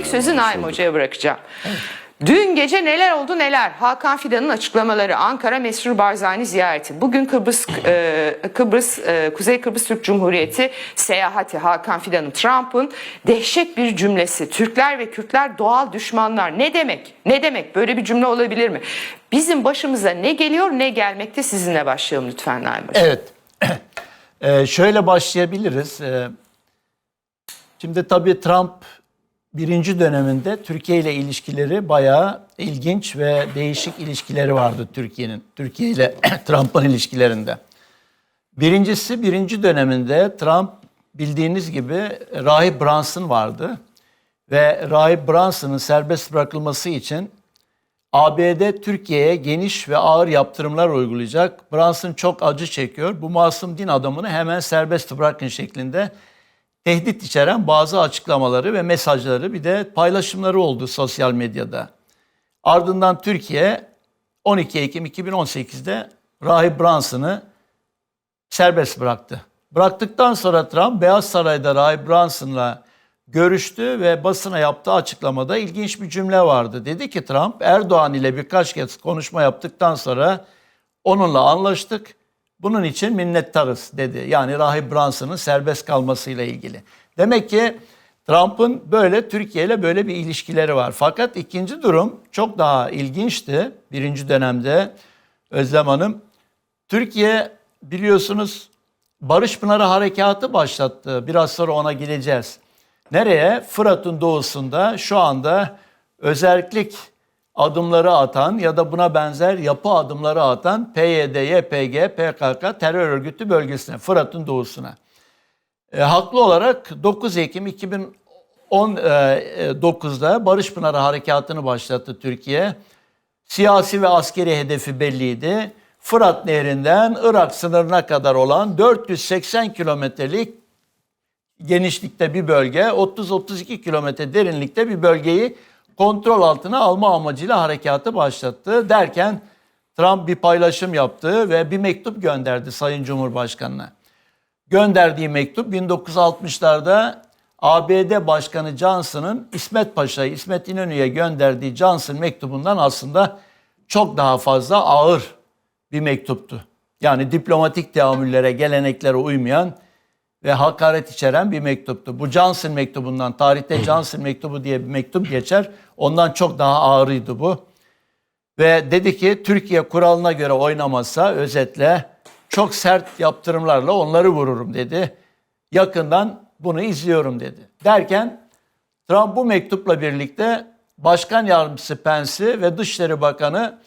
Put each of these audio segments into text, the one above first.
İlk sözü Naim Hoca'ya bırakacağım. Dün gece neler oldu neler? Hakan Fidan'ın açıklamaları, Ankara Mesrur Barzani ziyareti, bugün Kıbrıs e, Kıbrıs e, Kuzey Kıbrıs Türk Cumhuriyeti seyahati, Hakan Fidan'ın Trump'ın dehşet bir cümlesi. Türkler ve Kürtler doğal düşmanlar. Ne demek? Ne demek? Böyle bir cümle olabilir mi? Bizim başımıza ne geliyor ne gelmekte sizinle başlayalım lütfen Naim Hoca. Evet. Ee, şöyle başlayabiliriz. Ee, şimdi tabii Trump birinci döneminde Türkiye ile ilişkileri bayağı ilginç ve değişik ilişkileri vardı Türkiye'nin. Türkiye ile Trump'ın ilişkilerinde. Birincisi birinci döneminde Trump bildiğiniz gibi Rahip Brunson vardı. Ve Rahip Brunson'ın serbest bırakılması için ABD Türkiye'ye geniş ve ağır yaptırımlar uygulayacak. Brunson çok acı çekiyor. Bu masum din adamını hemen serbest bırakın şeklinde tehdit içeren bazı açıklamaları ve mesajları bir de paylaşımları oldu sosyal medyada. Ardından Türkiye 12 Ekim 2018'de Rahip Brunson'ı serbest bıraktı. Bıraktıktan sonra Trump Beyaz Saray'da Rahip Brunson'la görüştü ve basına yaptığı açıklamada ilginç bir cümle vardı. Dedi ki Trump Erdoğan ile birkaç kez konuşma yaptıktan sonra onunla anlaştık. Bunun için minnettarız dedi. Yani Rahip Brunson'ın serbest kalmasıyla ilgili. Demek ki Trump'ın böyle Türkiye ile böyle bir ilişkileri var. Fakat ikinci durum çok daha ilginçti. Birinci dönemde Özlem Hanım. Türkiye biliyorsunuz Barış Pınarı Harekatı başlattı. Biraz sonra ona geleceğiz. Nereye? Fırat'ın doğusunda şu anda özellik adımları atan ya da buna benzer yapı adımları atan PYD, YPG, PKK terör örgütü bölgesine, Fırat'ın doğusuna. E, haklı olarak 9 Ekim 2019'da Barış Pınarı Harekatı'nı başlattı Türkiye. Siyasi ve askeri hedefi belliydi. Fırat Nehri'nden Irak sınırına kadar olan 480 kilometrelik genişlikte bir bölge, 30-32 kilometre derinlikte bir bölgeyi kontrol altına alma amacıyla harekatı başlattı. Derken Trump bir paylaşım yaptı ve bir mektup gönderdi Sayın Cumhurbaşkanı'na. Gönderdiği mektup 1960'larda ABD Başkanı Johnson'ın İsmet Paşa'yı, İsmet İnönü'ye gönderdiği Johnson mektubundan aslında çok daha fazla ağır bir mektuptu. Yani diplomatik teamüllere, geleneklere uymayan ve hakaret içeren bir mektuptu. Bu Johnson mektubundan, tarihte Johnson mektubu diye bir mektup geçer. Ondan çok daha ağırıydı bu. Ve dedi ki Türkiye kuralına göre oynamazsa özetle çok sert yaptırımlarla onları vururum dedi. Yakından bunu izliyorum dedi. Derken Trump bu mektupla birlikte Başkan Yardımcısı Pence'i ve Dışişleri Bakanı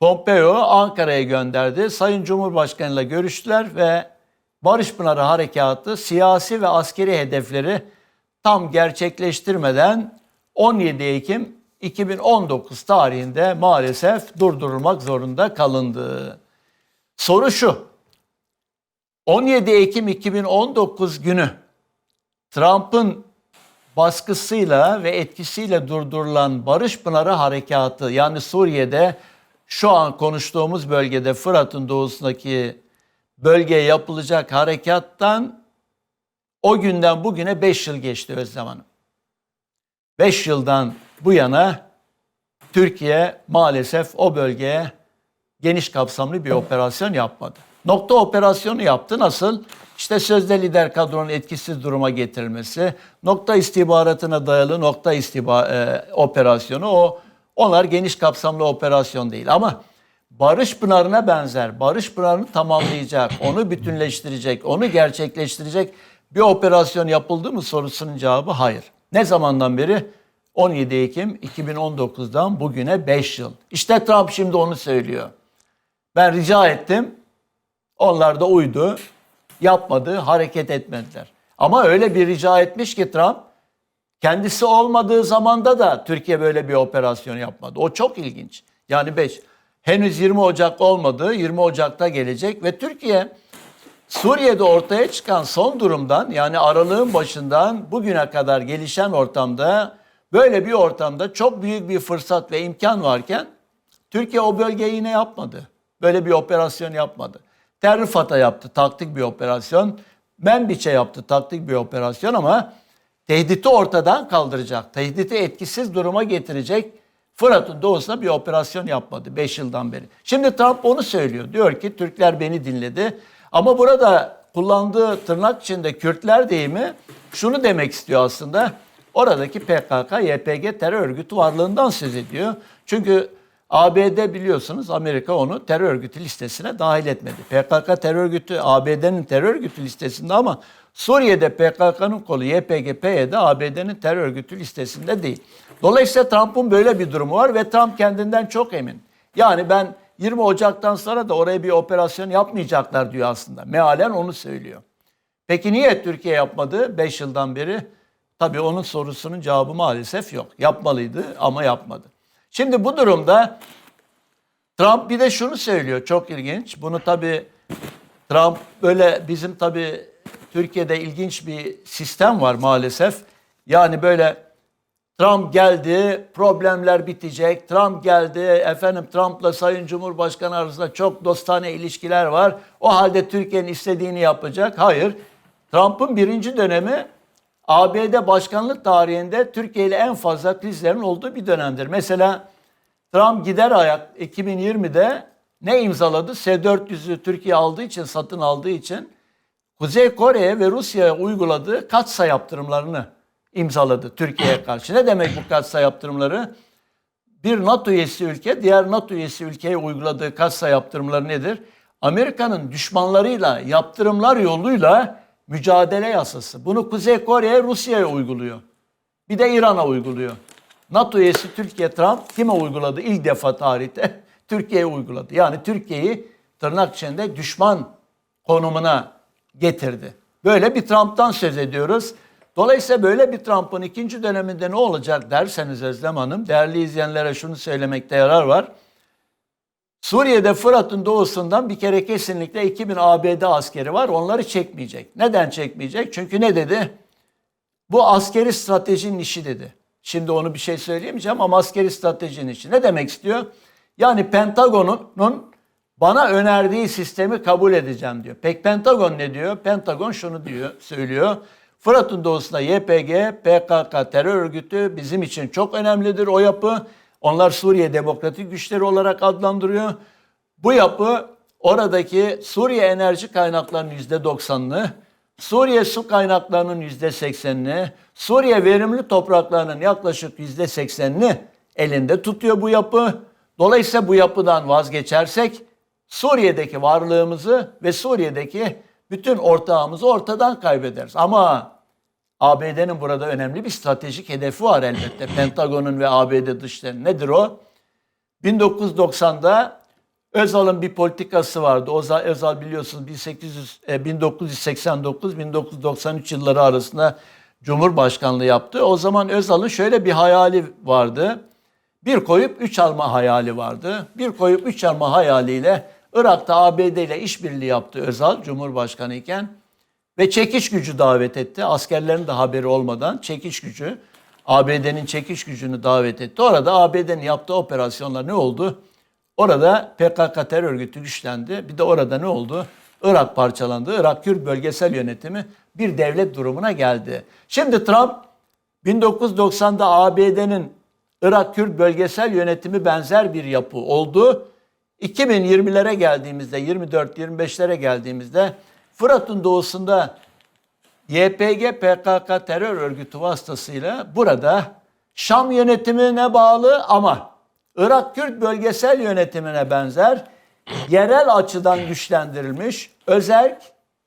Pompeo Ankara'ya gönderdi. Sayın Cumhurbaşkanı ile görüştüler ve Barış Pınarı Harekatı siyasi ve askeri hedefleri tam gerçekleştirmeden 17 Ekim 2019 tarihinde maalesef durdurulmak zorunda kalındı. Soru şu. 17 Ekim 2019 günü Trump'ın baskısıyla ve etkisiyle durdurulan Barış Pınarı Harekatı yani Suriye'de şu an konuştuğumuz bölgede Fırat'ın doğusundaki bölgeye yapılacak harekattan o günden bugüne 5 yıl geçti Özlem Hanım. 5 yıldan bu yana Türkiye maalesef o bölgeye geniş kapsamlı bir operasyon yapmadı. Nokta operasyonu yaptı. Nasıl? İşte sözde lider kadronun etkisiz duruma getirilmesi, nokta istihbaratına dayalı nokta istiba e, operasyonu o onlar geniş kapsamlı operasyon değil ama Barış Pınarı'na benzer, Barış Pınarı'nı tamamlayacak, onu bütünleştirecek, onu gerçekleştirecek bir operasyon yapıldı mı sorusunun cevabı hayır. Ne zamandan beri? 17 Ekim 2019'dan bugüne 5 yıl. İşte Trump şimdi onu söylüyor. Ben rica ettim. Onlar da uydu. Yapmadı, hareket etmediler. Ama öyle bir rica etmiş ki Trump kendisi olmadığı zamanda da Türkiye böyle bir operasyon yapmadı. O çok ilginç. Yani 5. Henüz 20 Ocak olmadı. 20 Ocak'ta gelecek ve Türkiye Suriye'de ortaya çıkan son durumdan yani aralığın başından bugüne kadar gelişen ortamda böyle bir ortamda çok büyük bir fırsat ve imkan varken Türkiye o bölgeyi yine yapmadı. Böyle bir operasyon yapmadı. Terrifat'a yaptı taktik bir operasyon. Menbiç'e yaptı taktik bir operasyon ama tehditi ortadan kaldıracak, tehditi etkisiz duruma getirecek Fırat'ın doğusuna bir operasyon yapmadı 5 yıldan beri. Şimdi Trump onu söylüyor. Diyor ki Türkler beni dinledi. Ama burada kullandığı tırnak içinde Kürtler deyimi şunu demek istiyor aslında. Oradaki PKK, YPG terör örgütü varlığından söz ediyor. Çünkü ABD biliyorsunuz Amerika onu terör örgütü listesine dahil etmedi. PKK terör örgütü ABD'nin terör örgütü listesinde ama Suriye'de PKK'nın kolu YPG, PYD ABD'nin terör örgütü listesinde değil. Dolayısıyla Trump'ın böyle bir durumu var ve Trump kendinden çok emin. Yani ben 20 Ocak'tan sonra da oraya bir operasyon yapmayacaklar diyor aslında. Mealen onu söylüyor. Peki niye Türkiye yapmadı 5 yıldan beri? Tabii onun sorusunun cevabı maalesef yok. Yapmalıydı ama yapmadı. Şimdi bu durumda Trump bir de şunu söylüyor çok ilginç. Bunu tabii Trump böyle bizim tabii Türkiye'de ilginç bir sistem var maalesef. Yani böyle Trump geldi, problemler bitecek. Trump geldi, efendim Trump'la Sayın Cumhurbaşkanı arasında çok dostane ilişkiler var. O halde Türkiye'nin istediğini yapacak. Hayır. Trump'ın birinci dönemi ABD başkanlık tarihinde Türkiye ile en fazla krizlerin olduğu bir dönemdir. Mesela Trump gider ayak 2020'de ne imzaladı? S-400'ü Türkiye aldığı için, satın aldığı için Kuzey Kore'ye ve Rusya'ya uyguladığı katsa yaptırımlarını imzaladı Türkiye'ye karşı. Ne demek bu katsa yaptırımları? Bir NATO üyesi ülke diğer NATO üyesi ülkeye uyguladığı katsa yaptırımları nedir? Amerika'nın düşmanlarıyla yaptırımlar yoluyla mücadele yasası. Bunu Kuzey Kore'ye Rusya'ya uyguluyor. Bir de İran'a uyguluyor. NATO üyesi Türkiye Trump kime uyguladı? İlk defa tarihte Türkiye'ye uyguladı. Yani Türkiye'yi tırnak içinde düşman konumuna getirdi. Böyle bir Trump'tan söz ediyoruz. Dolayısıyla böyle bir Trump'ın ikinci döneminde ne olacak derseniz Özlem Hanım, değerli izleyenlere şunu söylemekte yarar var. Suriye'de Fırat'ın doğusundan bir kere kesinlikle 2000 ABD askeri var. Onları çekmeyecek. Neden çekmeyecek? Çünkü ne dedi? Bu askeri stratejinin işi dedi. Şimdi onu bir şey söyleyemeyeceğim ama askeri stratejinin işi. Ne demek istiyor? Yani Pentagon'un bana önerdiği sistemi kabul edeceğim diyor. Peki Pentagon ne diyor? Pentagon şunu diyor, söylüyor. Fırat'ın doğusunda YPG, PKK terör örgütü bizim için çok önemlidir o yapı. Onlar Suriye Demokratik Güçleri olarak adlandırıyor. Bu yapı oradaki Suriye enerji kaynaklarının %90'ını, Suriye su kaynaklarının %80'ini, Suriye verimli topraklarının yaklaşık %80'ini elinde tutuyor bu yapı. Dolayısıyla bu yapıdan vazgeçersek Suriye'deki varlığımızı ve Suriye'deki bütün ortağımızı ortadan kaybederiz. Ama ABD'nin burada önemli bir stratejik hedefi var elbette. Pentagon'un ve ABD dışları. Nedir o? 1990'da Özal'ın bir politikası vardı. Özal, Özal biliyorsunuz 1800, e, 1989-1993 yılları arasında Cumhurbaşkanlığı yaptı. O zaman Özal'ın şöyle bir hayali vardı. Bir koyup üç alma hayali vardı. Bir koyup üç alma hayaliyle Irak'ta ABD ile işbirliği yaptı Özal Cumhurbaşkanı iken ve çekiş gücü davet etti. Askerlerin de haberi olmadan çekiş gücü, ABD'nin çekiş gücünü davet etti. Orada ABD'nin yaptığı operasyonlar ne oldu? Orada PKK terör örgütü güçlendi. Bir de orada ne oldu? Irak parçalandı. Irak Kürt bölgesel yönetimi bir devlet durumuna geldi. Şimdi Trump 1990'da ABD'nin Irak Kürt bölgesel yönetimi benzer bir yapı oldu. 2020'lere geldiğimizde, 24-25'lere geldiğimizde Fırat'ın doğusunda YPG PKK terör örgütü vasıtasıyla burada Şam yönetimine bağlı ama Irak Kürt bölgesel yönetimine benzer yerel açıdan güçlendirilmiş, özerk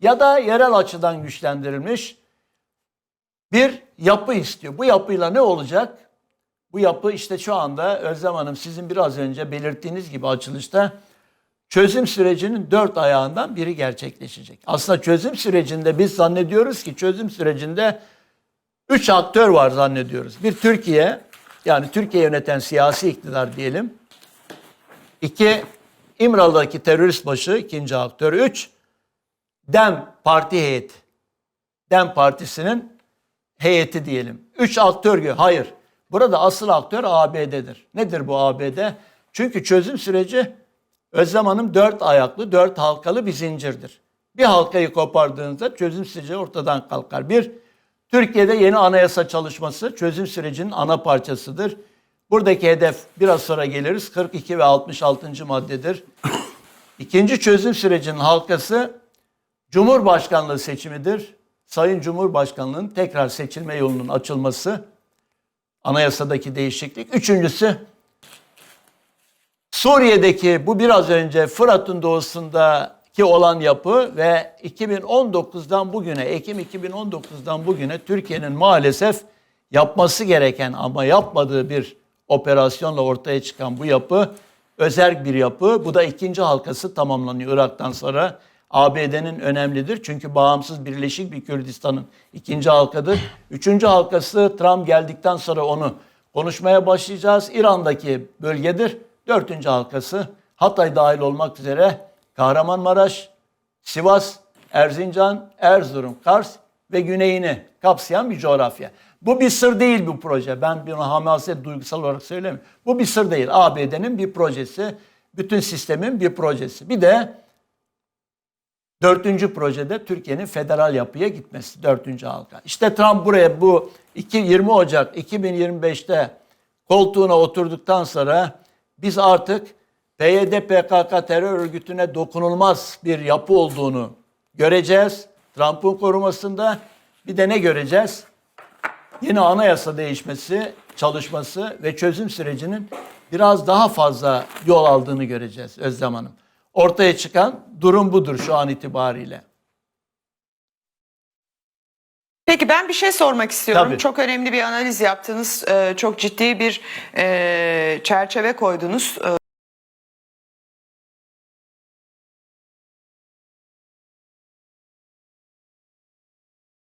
ya da yerel açıdan güçlendirilmiş bir yapı istiyor. Bu yapıyla ne olacak? Bu yapı işte şu anda Özlem Hanım sizin biraz önce belirttiğiniz gibi açılışta çözüm sürecinin dört ayağından biri gerçekleşecek. Aslında çözüm sürecinde biz zannediyoruz ki çözüm sürecinde üç aktör var zannediyoruz. Bir Türkiye, yani Türkiye yöneten siyasi iktidar diyelim. İki, İmralı'daki terörist başı, ikinci aktör. Üç, DEM parti heyeti. DEM partisinin heyeti diyelim. Üç aktör gibi. Hayır. Burada asıl aktör ABD'dir. Nedir bu ABD? Çünkü çözüm süreci Özlem Hanım dört ayaklı, dört halkalı bir zincirdir. Bir halkayı kopardığınızda çözüm süreci ortadan kalkar. Bir, Türkiye'de yeni anayasa çalışması çözüm sürecinin ana parçasıdır. Buradaki hedef biraz sonra geliriz 42 ve 66. maddedir. İkinci çözüm sürecinin halkası Cumhurbaşkanlığı seçimidir. Sayın Cumhurbaşkanlığının tekrar seçilme yolunun açılması, anayasadaki değişiklik. Üçüncüsü Suriye'deki bu biraz önce Fırat'ın doğusundaki olan yapı ve 2019'dan bugüne, Ekim 2019'dan bugüne Türkiye'nin maalesef yapması gereken ama yapmadığı bir operasyonla ortaya çıkan bu yapı özel bir yapı. Bu da ikinci halkası tamamlanıyor Irak'tan sonra. ABD'nin önemlidir çünkü bağımsız Birleşik bir Kürdistan'ın ikinci halkadır. Üçüncü halkası Trump geldikten sonra onu konuşmaya başlayacağız. İran'daki bölgedir. Dördüncü halkası Hatay dahil olmak üzere Kahramanmaraş, Sivas, Erzincan, Erzurum, Kars ve güneyini kapsayan bir coğrafya. Bu bir sır değil bu proje. Ben bunu hamaset duygusal olarak söylemiyorum. Bu bir sır değil. ABD'nin bir projesi, bütün sistemin bir projesi. Bir de dördüncü projede Türkiye'nin federal yapıya gitmesi. Dördüncü halka. İşte Trump buraya bu 2, 20 Ocak 2025'te koltuğuna oturduktan sonra biz artık PYD PKK terör örgütüne dokunulmaz bir yapı olduğunu göreceğiz. Trump'ın korumasında bir de ne göreceğiz? Yeni anayasa değişmesi, çalışması ve çözüm sürecinin biraz daha fazla yol aldığını göreceğiz Özlem Hanım. Ortaya çıkan durum budur şu an itibariyle. Peki ben bir şey sormak istiyorum. Tabii. Çok önemli bir analiz yaptınız. Ee, Çok ciddi bir e, çerçeve koydunuz. Ee,